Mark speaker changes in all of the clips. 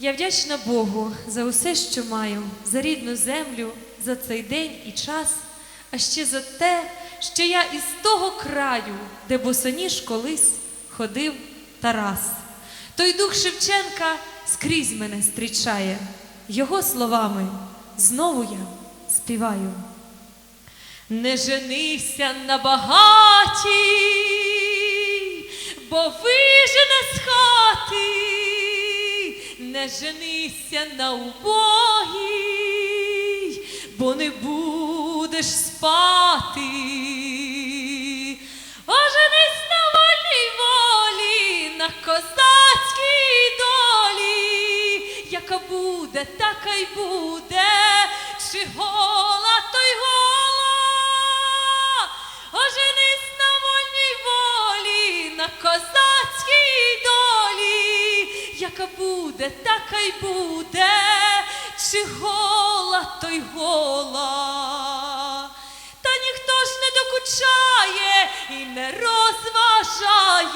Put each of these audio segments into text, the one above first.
Speaker 1: Я вдячна Богу за усе, що маю, за рідну землю, за цей день і час, а ще за те, що я із того краю, де босоніж колись ходив Тарас. Той дух Шевченка скрізь мене зустрічає, його словами знову я співаю. Не женися на багатій, бо вижене з хати, не женися на убогій, бо не будеш спати. Оженись на вольній волі, на козацькій долі, яка буде, така й буде, чи гола, яка буде, така й буде, чи гола, то й гола. Та ніхто ж не докучає і не розважає,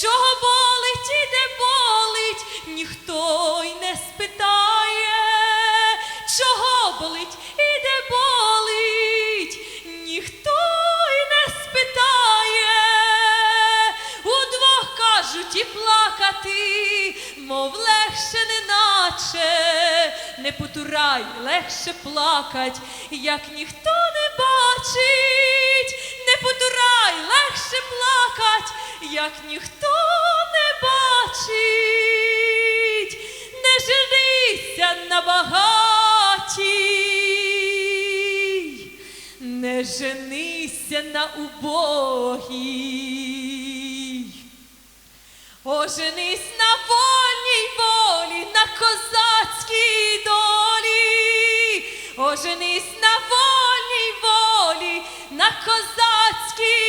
Speaker 1: чого болить і де болить, ніхто й не спитає, плакати, мов легше неначе, не потурай, легше плакать, як ніхто не бачить, не потурай, легше плакать, як ніхто не бачить, не женися на багатій, не женися на убогій. Оженись на вольній волі, на козацькій долі, оженись на вольній волі, на козацькій